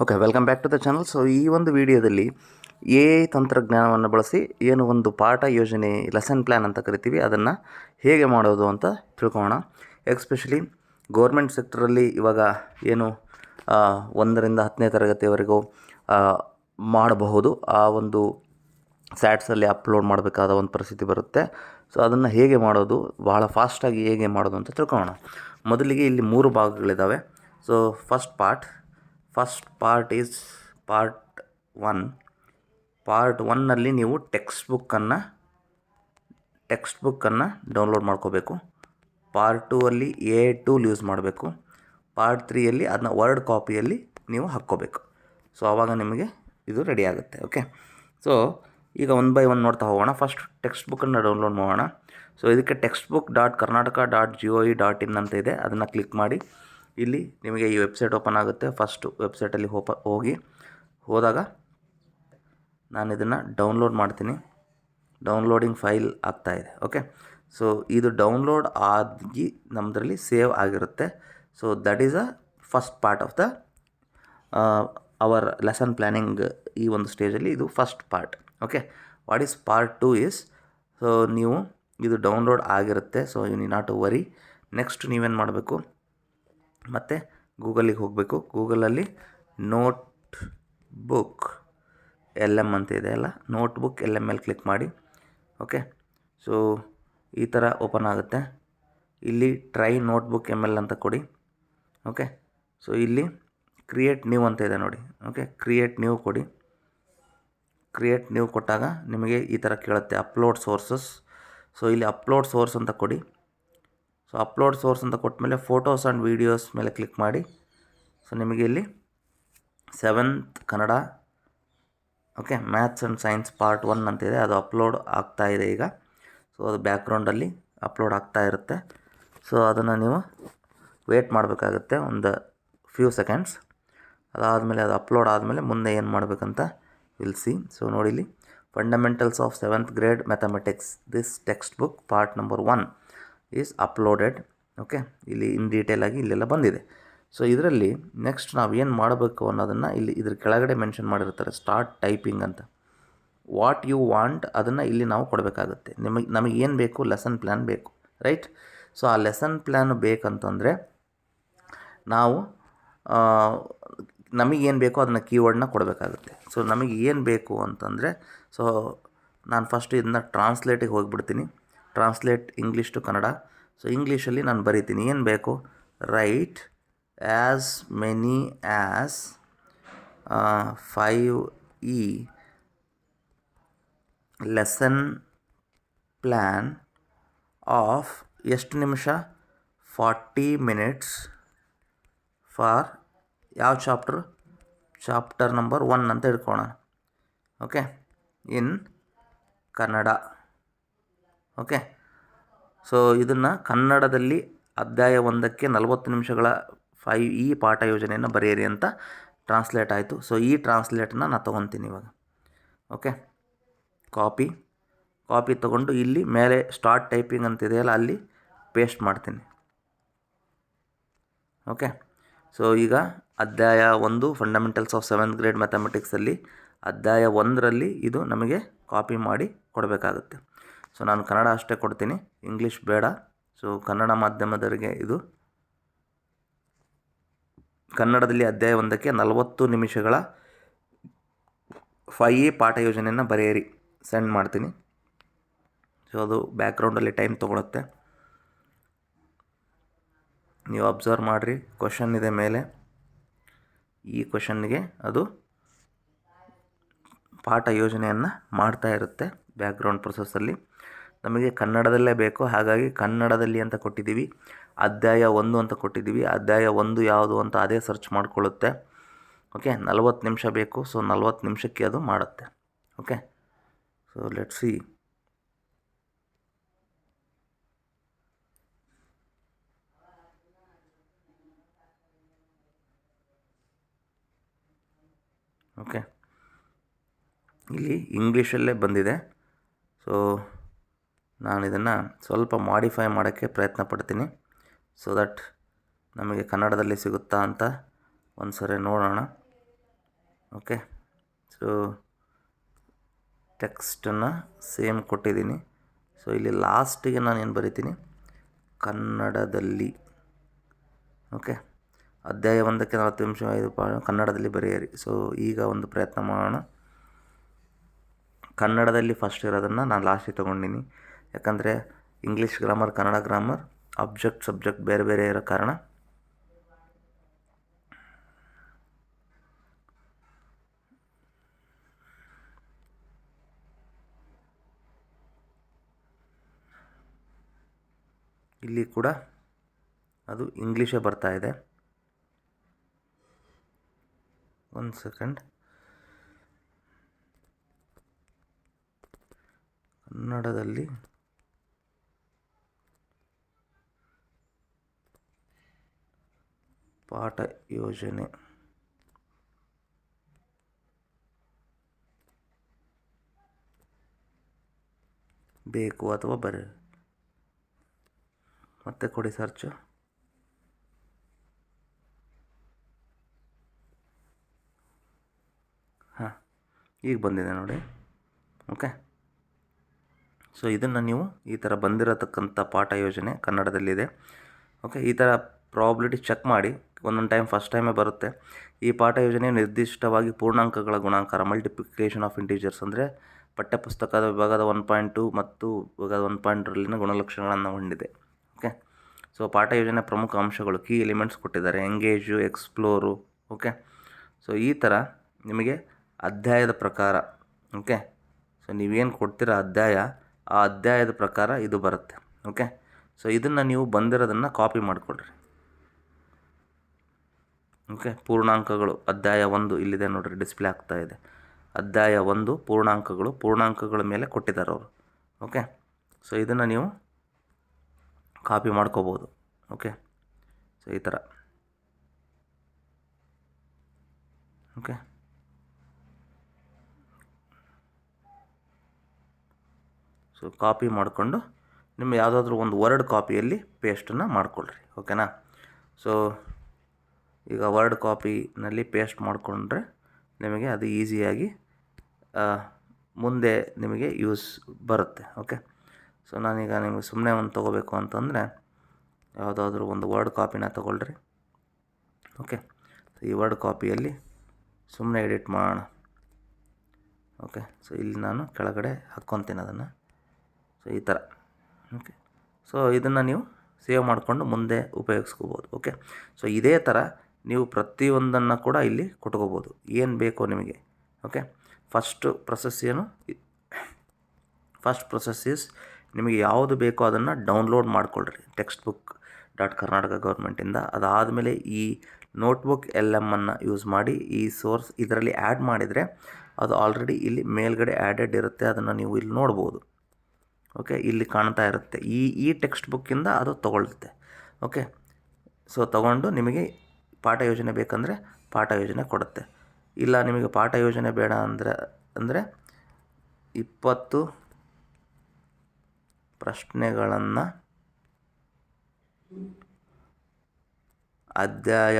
Okay welcome back to the channel so ಈ ಒಂದು ವಿಡಿಯೋದಲ್ಲಿ ಎ ತಂತ್ರಜ್ಞಾನವನ್ನು ಬಳಸಿ ಏನು ಒಂದು ಪಾಠ ಯೋಜನೆ ಲೆಸನ್ ಪ್ಲ್ಯಾನ್ ಅಂತ ಕರಿತೀವಿ ಅದನ್ನು ಹೇಗೆ ಮಾಡೋದು ಅಂತ ತಿಳ್ಕೊಳ್ಳೋಣ ಎಕ್ಸ್ಪೆಷಲಿ ಗೌರ್ಮೆಂಟ್ ಸೆಕ್ಟ್ರಲ್ಲಿ ಇವಾಗ ಏನು ಒಂದರಿಂದ ಹತ್ತನೇ ತರಗತಿಯವರೆಗೂ ಆ, ಮಾಡಬಹುದು. ಆ ಒಂದು ಸ್ಯಾಟ್ಸಲ್ಲಿ ಅಪ್ಲೋಡ್ ಮಾಡಬೇಕಾದ ಒಂದು ಪರಿಸ್ಥಿತಿ ಬರುತ್ತೆ. ಸೊ ಅದನ್ನು ಹೇಗೆ ಮಾಡೋದು ಭಾಳ ಫಾಸ್ಟಾಗಿ ಹೇಗೆ ಮಾಡೋದು ಅಂತ ತಿಳ್ಕೊಳ್ಳೋಣ ಮೊದಲಿಗೆ ಇಲ್ಲಿ ಮೂರು ಭಾಗಗಳಿದ್ದಾವೆ so first part first part is part one. Part ಒನ್ನಲ್ಲಿ ನೀವು ಟೆಕ್ಸ್ಟ್ ಬುಕ್ಕನ್ನು ಟೆಕ್ಸ್ಟ್ ಬುಕ್ಕನ್ನು ಡೌನ್ಲೋಡ್ ಮಾಡ್ಕೋಬೇಕು. ಪಾರ್ಟ್ ಟೂ ಅಲ್ಲಿ ಎ ಟೂಲ್ ಯೂಸ್ ಮಾಡಬೇಕು. ಪಾರ್ಟ್ ತ್ರೀಯಲ್ಲಿ ಅದನ್ನ ವರ್ಡ್ ಕಾಪಿಯಲ್ಲಿ ನೀವು ಹಾಕ್ಕೋಬೇಕು. ಸೊ, ಆವಾಗ ನಿಮಗೆ ಇದು ರೆಡಿ ಆಗುತ್ತೆ, ಓಕೆ? ಸೊ, ಈಗ ಒನ್ ಬೈ ಒನ್ ನೋಡ್ತಾ ಹೋಗೋಣ. ಫಸ್ಟ್ ಟೆಕ್ಸ್ಟ್ ಬುಕ್ಕನ್ನು ಡೌನ್ಲೋಡ್ ಮಾಡೋಣ. ಸೊ, ಇದಕ್ಕೆ text book dot Karnataka dot G O E dot in ಅಂತ ಇದೆ. ಅದನ್ನು ಕ್ಲಿಕ್ ಮಾಡಿ. ಇಲ್ಲಿ ನಿಮಗೆ ಈ ವೆಬ್ಸೈಟ್ ಓಪನ್ ಆಗುತ್ತೆ. ಫಸ್ಟು ವೆಬ್ಸೈಟಲ್ಲಿ ಹೋಪ, ಹೋಗಿ, ಹೋದಾಗ ನಾನು ಇದನ್ನು ಡೌನ್ಲೋಡ್ ಮಾಡ್ತೀನಿ. ಡೌನ್ಲೋಡಿಂಗ್ ಫೈಲ್ ಆಗ್ತಾ ಇದೆ, ಓಕೆ? ಸೊ, ಇದು ಡೌನ್ಲೋಡ್ ಆಗಿ ನಮ್ಮದ್ರಲ್ಲಿ ಸೇವ್ ಆಗಿರುತ್ತೆ. So that is a first part of the our lesson planning ಈ ಒಂದು ಸ್ಟೇಜಲ್ಲಿ ಇದು first part okay? What is part two is so ನೀವು ಇದು ಡೌನ್ಲೋಡ್ ಆಗಿರುತ್ತೆ. So you need not to worry next ನೀವೇನು ಮಾಡಬೇಕು? ಮತ್ತು ಗೂಗಲಿಗೆ ಹೋಗಬೇಕು. ಗೂಗಲಲ್ಲಿ ನೋಟ್ ಬುಕ್ ಎಲ್ ಎಂ ಅಂತ ಇದೆ ಅಲ್ಲ? Note book L M L click ಮಾಡಿ. ಓಕೆ ಸೊ ಈ ಥರ ಓಪನ್ ಆಗುತ್ತೆ. ಇಲ್ಲಿ try note book M L ಅಂತ ಕೊಡಿ. ಓಕೆ ಸೊ ಇಲ್ಲಿ ಕ್ರಿಯೇಟ್ ನ್ಯೂ ಅಂತ ಇದೆ ನೋಡಿ. ಓಕೆ ಕ್ರಿಯೇಟ್ ನ್ಯೂ ಕೊಡಿ. ಕ್ರಿಯೇಟ್ ನ್ಯೂ ಕೊಟ್ಟಾಗ ನಿಮಗೆ ಈ ಥರ ಕೇಳುತ್ತೆ. ಅಪ್ಲೋಡ್ ಸೋರ್ಸಸ್ ಸೊ ಇಲ್ಲಿ ಅಪ್ಲೋಡ್ ಸೋರ್ಸ್ ಅಂತ ಕೊಡಿ. ಸೊ ಅಪ್ಲೋಡ್ ಸೋರ್ಸ್ ಅಂತ ಕೊಟ್ಟ ಮೇಲೆ ಫೋಟೋಸ್ ಆ್ಯಂಡ್ ವೀಡಿಯೋಸ್ ಮೇಲೆ ಕ್ಲಿಕ್ ಮಾಡಿ. ಸೊ ನಿಮಗೆ ಇಲ್ಲಿ seventh Kannada okay maths and science part one ಅಂತಿದೆ ಅದು ಅಪ್ಲೋಡ್ ಆಗ್ತಾ ಇದೆ ಈಗ. ಸೊ ಅದು ಬ್ಯಾಕ್ಗ್ರೌಂಡಲ್ಲಿ ಅಪ್ಲೋಡ್ ಆಗ್ತಾ ಇರುತ್ತೆ. ಸೊ ಅದನ್ನು ನೀವು ವೇಟ್ ಮಾಡಬೇಕಾಗುತ್ತೆ ಒಂದು ಫ್ಯೂ ಸೆಕೆಂಡ್ಸ್ ಅದಾದಮೇಲೆ ಅದು ಅಪ್ಲೋಡ್ ಆದಮೇಲೆ ಮುಂದೆ ಏನು ಮಾಡಬೇಕಂತ ವಿಲ್ ಸಿ ಸೊ ನೋಡಿಲಿ fundamentals of seventh grade mathematics this text book part number one is uploaded okay ಇಲ್ಲಿ ಇನ್ ಡೀಟೇಲ್ ಆಗಿ ಇಲ್ಲೆಲ್ಲ ಬಂದಿದೆ. ಸೊ ಇದರಲ್ಲಿ ನೆಕ್ಸ್ಟ್ ನಾವು ಏನು ಮಾಡಬೇಕು ಅನ್ನೋದನ್ನು ಇಲ್ಲಿ ಇದ್ರ ಕೆಳಗಡೆ ಮೆನ್ಷನ್ ಮಾಡಿರ್ತಾರೆ ಸ್ಟಾರ್ಟ್ ಟೈಪಿಂಗ್ ಅಂತ. ವಾಟ್ ಯು ವಾಂಟ್ ಅದನ್ನು ಇಲ್ಲಿ ನಾವು ಕೊಡಬೇಕಾಗುತ್ತೆ. ನಿಮಗೆ, ನಮಗೆ ಏನು ಬೇಕು? ಲೆಸನ್ ಪ್ಲ್ಯಾನ್ ಬೇಕು ರೈಟ್ ಸೊ ಆ ಲೆಸನ್ ಪ್ಲ್ಯಾನ್ ಬೇಕಂತಂದರೆ ನಾವು ನಮಗೇನು ಬೇಕೋ ಅದನ್ನು ಕೀವರ್ಡ್ನ ಕೊಡಬೇಕಾಗುತ್ತೆ. ಸೊ ನಮಗೆ ಏನು ಬೇಕು ಅಂತಂದರೆ ಸೊ ನಾನು ಫಸ್ಟ್ ಇದನ್ನ ಟ್ರಾನ್ಸ್ಲೇಟಿಗೆ ಹೋಗಿಬಿಡ್ತೀನಿ. Translate English to Kannada. So ಇಂಗ್ಲೀಷಲ್ಲಿ ನಾನು ಬರೀತೀನಿ. ಏನು ಬೇಕು? Right as many as five E lesson plan of ಎಷ್ಟು ನಿಮಿಷ? ಫಾರ್ಟಿ ಮಿನಿಟ್ಸ್ ಫಾರ್ ಯಾವ ಚಾಪ್ಟರ್ ಚಾಪ್ಟರ್ ನಂಬರ್ ಒನ್ ಅಂತ ಹಿಡ್ಕೊಳ್ಳೋಣ okay in Kannada. Okay? So ಇದನ್ನು ಕನ್ನಡದಲ್ಲಿ ಅಧ್ಯಾಯ ಒಂದಕ್ಕೆ ನಲವತ್ತು ನಿಮಿಷಗಳ ಫೈವ್ ಈ ಪಾಠ ಯೋಜನೆಯನ್ನು ಬರೆಯಿರಿ ಅಂತ ಟ್ರಾನ್ಸ್ಲೇಟ್ ಆಯಿತು. ಸೊ ಈ ಟ್ರಾನ್ಸ್ಲೇಟನ್ನ ನಾನು ತೊಗೊತೀನಿ ಇವಾಗ. ಓಕೆ? ಕಾಪಿ ಕಾಪಿ ತೊಗೊಂಡು ಇಲ್ಲಿ ಮೇಲೆ ಸ್ಟಾರ್ಟ್ ಟೈಪಿಂಗ್ ಅಂತಿದೆಯಲ್ಲ ಅಲ್ಲಿ ಪೇಸ್ಟ್ ಮಾಡ್ತೀನಿ. ಓಕೆ? ಸೊ ಈಗ ಅಧ್ಯಾಯ ಒಂದು ಫಂಡಮೆಂಟಲ್ಸ್ ಆಫ್ ಸೆವೆಂತ್ ಗ್ರೇಡ್ ಮ್ಯಾಥಮೆಟಿಕ್ಸಲ್ಲಿ ಅಧ್ಯಾಯ ಒಂದರಲ್ಲಿ ಇದು ನಮಗೆ ಕಾಪಿ ಮಾಡಿ ಕೊಡಬೇಕಾಗುತ್ತೆ. ಸೊ ನಾನು ಕನ್ನಡ ಅಷ್ಟೇ ಕೊಡ್ತೀನಿ ಇಂಗ್ಲೀಷ್ ಬೇಡ. ಸೊ ಕನ್ನಡ ಮಾಧ್ಯಮದವರಿಗೆ ಇದು ಕನ್ನಡದಲ್ಲಿ ಅಧ್ಯಾಯ ಒಂದಕ್ಕೆ ನಲವತ್ತು ನಿಮಿಷಗಳ ಫೈ ಪಾಠ ಯೋಜನೆಯನ್ನು ಬರೆಯಿರಿ ಸೆಂಡ್ ಮಾಡ್ತೀನಿ. ಸೊ ಅದು ಬ್ಯಾಕ್ಗ್ರೌಂಡಲ್ಲಿ ಟೈಮ್ ತೊಗೊಳುತ್ತೆ. ನೀವು ಅಬ್ಸರ್ವ್ ಮಾಡಿರಿ ಕ್ವಶನ್ ಇದೆ ಮೇಲೆ. ಈ ಕ್ವಶನ್ನಿಗೆ ಅದು ಪಾಠ ಯೋಜನೆಯನ್ನು ಮಾಡ್ತಾ ಇರುತ್ತೆ. ಬ್ಯಾಕ್ಗ್ರೌಂಡ್ ಪ್ರೊಸೆಸ್ಸಲ್ಲಿ ನಮಗೆ ಕನ್ನಡದಲ್ಲೇ ಬೇಕು. ಹಾಗಾಗಿ ಕನ್ನಡದಲ್ಲಿ ಅಂತ ಕೊಟ್ಟಿದ್ದೀವಿ. ಅಧ್ಯಾಯ ಒಂದು ಅಂತ ಕೊಟ್ಟಿದ್ದೀವಿ. ಅಧ್ಯಾಯ ಒಂದು ಯಾವುದು ಅಂತ ಅದೇ ಸರ್ಚ್ ಮಾಡಿಕೊಳ್ಳುತ್ತೆ. ಓಕೆ ನಲವತ್ತು ನಿಮಿಷ ಬೇಕು. ಸೊ ನಲವತ್ತು ನಿಮಿಷಕ್ಕೆ ಅದು ಮಾಡುತ್ತೆ. Okay so let see okay ಇಲ್ಲಿ ಇಂಗ್ಲೀಷಲ್ಲೇ ಬಂದಿದೆ. ಸೊ ನಾನು ಇದನ್ನು ಸ್ವಲ್ಪ ಮಾಡಿಫೈ ಮಾಡೋಕ್ಕೆ ಪ್ರಯತ್ನ ಪಡ್ತೀನಿ. ಸೊ ದಟ್ ನಮಗೆ ಕನ್ನಡದಲ್ಲಿ ಸಿಗುತ್ತಾ ಅಂತ ಒಂದು ಸರಿ ನೋಡೋಣ ಓಕೆ ಸೊ ಟೆಕ್ಸ್ಟನ್ನು ಸೇಮ್ ಕೊಟ್ಟಿದ್ದೀನಿ. ಸೊ ಇಲ್ಲಿ ಲಾಸ್ಟಿಗೆ ನಾನು ಏನು ಬರಿತೀನಿ? ಕನ್ನಡದಲ್ಲಿ. ಓಕೆ ಅಧ್ಯಾಯ ಒಂದಕ್ಕೆ ನಲವತ್ತು ನಿಮಿಷ ಐದು ಪಾ ಕನ್ನಡದಲ್ಲಿ ಬರೆಯಿರಿ. ಸೊ ಈಗ ಒಂದು ಪ್ರಯತ್ನ ಮಾಡೋಣ. ಕನ್ನಡದಲ್ಲಿ ಫಸ್ಟ್ ಇರೋದನ್ನು ನಾನು ಲಾಸ್ಟಿಗೆ ತೊಗೊಂಡಿನಿ. ಯಾಕಂದರೆ English grammar Kannada grammar object subject ಬೇರೆ ಬೇರೆ ಇರೋ ಕಾರಣ. ಇಲ್ಲಿ ಕೂಡ ಅದು ಇಂಗ್ಲೀಷೇ ಬರ್ತಾ ಇದೆ. ಒಂದು ಸೆಕೆಂಡ್ ಕನ್ನಡದಲ್ಲಿ. ಪಾಠ ಯೋಜನೆ. ಬೇಕು ಅಥವಾ ಬರ. ಮತ್ತೆ ಕೊಡಿ ಸರ್ಚು. ಹಾಂ ಈಗ ಬಂದಿದೆ ನೋಡಿ. ಓಕೆ. ಸೊ ಇದನ್ನು ನೀವು ಈ ಥರ ಬಂದಿರತಕ್ಕಂಥ ಪಾಠ ಯೋಜನೆ ಕನ್ನಡದಲ್ಲಿದೆ. ಓಕೆ ಈ ಥರ ಪ್ರಾಬಿಲಿಟಿ ಚೆಕ್ ಮಾಡಿ ಒಂದೊಂದು ಟೈಮ್ ಫಸ್ಟ್ ಟೈಮೇ ಬರುತ್ತೆ. ಈ ಪಾಠ ಯೋಜನೆ ನಿರ್ದಿಷ್ಟವಾಗಿ ಪೂರ್ಣಾಂಕಗಳ ಗುಣಾಕಾರ ಮಲ್ಟಿಪ್ಲಿಕೇಶನ್ ಆಫ್ ಇಂಟೀಜರ್ಸ್ ಅಂದರೆ ಪಠ್ಯಪುಸ್ತಕದ ವಿಭಾಗದ ಒನ್ ಪಾಯಿಂಟ್ ಟು ಮತ್ತು ವಿಭಾಗದ ಒನ್ ಪಾಯಿಂಟರಲ್ಲಿನ ಗುಣಲಕ್ಷಣಗಳನ್ನು ಹೊಂದಿದೆ. ಓಕೆ ಸೊ ಪಾಠ ಯೋಜನೆ ಪ್ರಮುಖ ಅಂಶಗಳು ಕೀ ಎಲಿಮೆಂಟ್ಸ್ ಕೊಟ್ಟಿದ್ದಾರೆ. ಎಂಗೇಜು ಎಕ್ಸ್ಪ್ಲೋರು ಓಕೆ ಸೊ ಈ ಥರ ನಿಮಗೆ ಅಧ್ಯಾಯದ ಪ್ರಕಾರ ಓಕೆ ಸೊ ನೀವೇನು ಕೊಡ್ತೀರ ಅಧ್ಯಾಯ ಆ ಅಧ್ಯಾಯದ ಪ್ರಕಾರ ಇದು ಬರುತ್ತೆ. ಓಕೆ ಸೊ ಇದನ್ನು ನೀವು ಬಂದಿರೋದನ್ನು ಕಾಪಿ ಮಾಡಿಕೊಡ್ರಿ ಓಕೆ ಪೂರ್ಣಾಂಕಗಳು, ಅಧ್ಯಾಯ ಒಂದು ಇಲ್ಲಿದೆ ನೋಡಿರಿ ಡಿಸ್ಪ್ಲೇ ಆಗ್ತಾ ಇದೆ. ಅಧ್ಯಾಯ ಒಂದು, ಪೂರ್ಣಾಂಕಗಳು, ಪೂರ್ಣಾಂಕಗಳ ಮೇಲೆ ಕೊಟ್ಟಿದ್ದಾರೆ ಅವರು. ಓಕೆ ಸೊ ಇದನ್ನು ನೀವು ಕಾಪಿ ಮಾಡ್ಕೋಬೋದು. ಓಕೆ ಸೊ ಈ ಥರ ಓಕೆ ಸೊ ಕಾಪಿ ಮಾಡಿಕೊಂಡು ನಿಮ್ಮ ಯಾವುದಾದ್ರೂ ಒಂದು ವರ್ಡ್ ಕಾಪಿಯಲ್ಲಿ ಪೇಸ್ಟನ್ನು ಮಾಡಿಕೊಳ್ಳ್ರಿ ಓಕೆನಾ ಸೊ ಈಗ ವರ್ಡ್ ಕಾಪಿನಲ್ಲಿ ಪೇಸ್ಟ್ ಮಾಡಿಕೊಂಡ್ರೆ ನಿಮಗೆ ಅದು ಈಸಿಯಾಗಿ ಮುಂದೆ ನಿಮಗೆ ಯೂಸ್ ಬರುತ್ತೆ ಓಕೆ ಸೊ ನಾನೀಗ ನಿಮಗೆ ಸುಮ್ಮನೆ ಒಂದು ತೊಗೋಬೇಕು ಅಂತಂದರೆ ಯಾವುದಾದ್ರೂ ಒಂದು ವರ್ಡ್ ಕಾಪಿನ ತೊಗೊಳ್ರಿ ಓಕೆ ಈ ವರ್ಡ್ ಕಾಪಿಯಲ್ಲಿ ಸುಮ್ಮನೆ ಎಡಿಟ್ ಮಾಡೋಣ ಓಕೆ ಸೊ ಇಲ್ಲಿ ನಾನು ಕೆಳಗಡೆ ಹಾಕ್ಕೊತೀನಿ ಅದನ್ನು. ಸೊ ಈ ಥರ ಓಕೆ ಸೊ ಇದನ್ನು ನೀವು ಸೇವ್ ಮಾಡಿಕೊಂಡು ಮುಂದೆ ಉಪಯೋಗಿಸ್ಕೋಬೋದು ಓಕೆ ಸೊ ಇದೇ ಥರ ನೀವು ಪ್ರತಿಯೊಂದನ್ನು ಕೂಡ ಇಲ್ಲಿ ಕೊಟ್ಕೋಬೋದು ಏನು ಬೇಕೋ ನಿಮಗೆ. ಓಕೆ ಫಸ್ಟು ಪ್ರೊಸೆಸ್ ಏನು? ಫಸ್ಟ್ ಪ್ರೊಸೆಸ್ ನಿಮಗೆ ಯಾವುದು ಬೇಕೋ ಅದನ್ನು ಡೌನ್ಲೋಡ್ ಮಾಡ್ಕೊಳ್ರಿ. ಟೆಕ್ಸ್ಟ್ ಬುಕ್ ಡಾಟ್ ಕರ್ನಾಟಕ ಗೌರ್ಮೆಂಟಿಂದ ಅದಾದಮೇಲೆ ಈ ನೋಟ್ಬುಕ್ ಎಲ್ ಎಮ್ಮನ್ನು ಯೂಸ್ ಮಾಡಿ, ಈ ಸೋರ್ಸ್ ಇದರಲ್ಲಿ ಆ್ಯಡ್ ಮಾಡಿದರೆ ಅದು ಆಲ್ರೆಡಿ ಇಲ್ಲಿ ಮೇಲ್ಗಡೆ ಆ್ಯಡೆಡ್ ಇರುತ್ತೆ. ಅದನ್ನು ನೀವು ಇಲ್ಲಿ ನೋಡ್ಬೋದು. ಓಕೆ ಇಲ್ಲಿ ಕಾಣ್ತಾ ಇರುತ್ತೆ. ಈ ಈ ಟೆಕ್ಸ್ಟ್ ಬುಕ್ಕಿಂದ ಅದು ತೊಗೊಳುತ್ತೆ ಓಕೆ ಸೊ ತೊಗೊಂಡು ನಿಮಗೆ ಪಾಠ ಯೋಜನೆ ಬೇಕಂದರೆ ಪಾಠ ಯೋಜನೆ ಕೊಡುತ್ತೆ. ಇಲ್ಲ, ನಿಮಗೆ ಪಾಠ ಯೋಜನೆ ಬೇಡ ಅಂದರೆ ಅಂದರೆ ಇಪ್ಪತ್ತು ಪ್ರಶ್ನೆಗಳನ್ನು ಅಧ್ಯಾಯ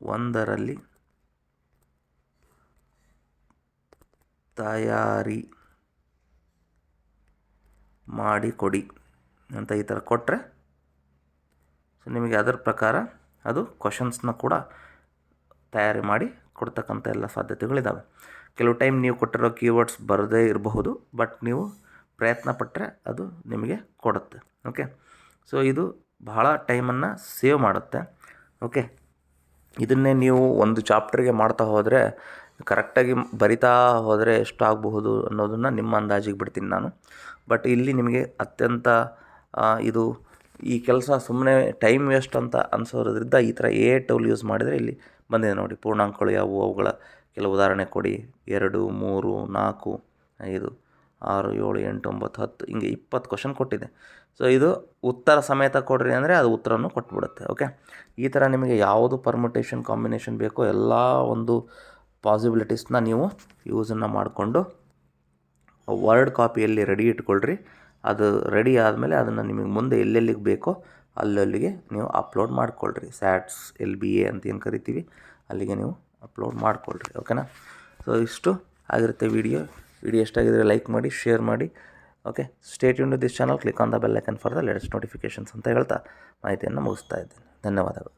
ಒಂದರಲ್ಲಿ ತಯಾರಿ ಮಾಡಿ ಕೊಡಿ ಅಂತ ಈ ಥರ ಕೊಟ್ಟರೆ ಸೊ ನಿಮಗೆ ಅದರ ಪ್ರಕಾರ ಅದು ಕ್ವಶನ್ಸ್ನ ಕೂಡ ತಯಾರಿ ಮಾಡಿ ಕೊಡ್ತಕ್ಕಂಥ ಎಲ್ಲ ಸಾಧ್ಯತೆಗಳಿದ್ದಾವೆ ಕೆಲವು ಟೈಮ್ ನೀವು ಕೊಟ್ಟಿರೋ ಕೀವರ್ಡ್ಸ್ ಬರದೇ ಇರಬಹುದು ಬಟ್ ನೀವು ಪ್ರಯತ್ನ ಪಟ್ಟರೆ ಅದು ನಿಮಗೆ ಕೊಡುತ್ತೆ. ಓಕೆ ಸೊ ಇದು ಬಹಳ ಟೈಮನ್ನು ಸೇವ್ ಮಾಡುತ್ತೆ. ಓಕೆ ಇದನ್ನೇ ನೀವು ಒಂದು ಚಾಪ್ಟರ್ಗೆ ಮಾಡ್ತಾ ಹೋದರೆ ಕರೆಕ್ಟಾಗಿ ಬರಿತಾ ಹೋದರೆ ಎಷ್ಟು ಆಗಬಹುದು ಅನ್ನೋದನ್ನು ನಿಮ್ಮ ಅಂದಾಜಿಗೆ ಬಿಡ್ತೀನಿ ನಾನು. ಬಟ್ ಇಲ್ಲಿ ನಿಮಗೆ ಅತ್ಯಂತ ಇದು ಈ ಕೆಲಸ ಸುಮ್ಮನೆ ಟೈಮ್ ವೇಸ್ಟ್ ಅಂತ ಅನಿಸೋದ್ರಿಂದ ಈ ಥರ ಎ ಟೌಲ್ ಯೂಸ್ ಮಾಡಿದರೆ ಇಲ್ಲಿ ಬಂದಿದೆ ನೋಡಿ. ಪೂರ್ಣಾಂಕಗಳು ಯಾವುವು? ಅವುಗಳ ಕೆಲವು ಉದಾಹರಣೆ ಕೊಡಿ. ಎರಡು, ಮೂರು, ನಾಲ್ಕು, ಐದು, ಆರು, ಏಳು, ಎಂಟು, ಒಂಬತ್ತು, ಹತ್ತು, ಹಿಂಗೆ ಇಪ್ಪತ್ತು ಕ್ವಶನ್ ಕೊಟ್ಟಿದೆ. ಸೊ ಇದು ಉತ್ತರ ಸಮೇತ ಕೊಡ್ರಿ ಅಂದರೆ ಅದು ಉತ್ತರನೂ ಕೊಟ್ಬಿಡುತ್ತೆ ಓಕೆ ಈ ಥರ ನಿಮಗೆ ಯಾವುದು ಪರ್ಮಿಟೇಷನ್ ಕಾಂಬಿನೇಷನ್ ಬೇಕೋ ಎಲ್ಲ ಒಂದು ಪಾಸಿಬಿಲಿಟೀಸ್ನ ನೀವು ಯೂಸನ್ನು ಮಾಡಿಕೊಂಡು ವರ್ಡ್ ಕಾಪಿಯಲ್ಲಿ ರೆಡಿ ಇಟ್ಕೊಳ್ರಿ. ಅದು ರೆಡಿ ಆದಮೇಲೆ ಅದನ್ನು ನಿಮಗೆ ಮುಂದೆ ಎಲ್ಲೆಲ್ಲಿಗೆ ಬೇಕೋ ಅಲ್ಲಲ್ಲಿಗೆ ನೀವು ಅಪ್ಲೋಡ್ ಮಾಡ್ಕೊಳ್ರಿ. ಸ್ಯಾಟ್ಸ್, ಎಲ್ ಬಿ ಎ ಅಂತ ಏನು ಕರಿತೀವಿ, ಅಲ್ಲಿಗೆ ನೀವು ಅಪ್ಲೋಡ್ ಮಾಡ್ಕೊಳ್ರಿ, ಓಕೆನಾ? ಸೊ ಇಷ್ಟು ಆಗಿರುತ್ತೆ ವಿಡಿಯೋ. ವಿಡಿಯೋ ಎಷ್ಟಾಗಿದ್ರೆ ಲೈಕ್ ಮಾಡಿ, ಶೇರ್ ಮಾಡಿ, okay? Stay ಯೂನ್ this channel click on the bell icon for the latest notifications ಅಂತ ಹೇಳ್ತಾ ಮಾಹಿತಿಯನ್ನು ಮುಗಿಸ್ತಾ ಇದ್ದೀನಿ. ಧನ್ಯವಾದಗಳು.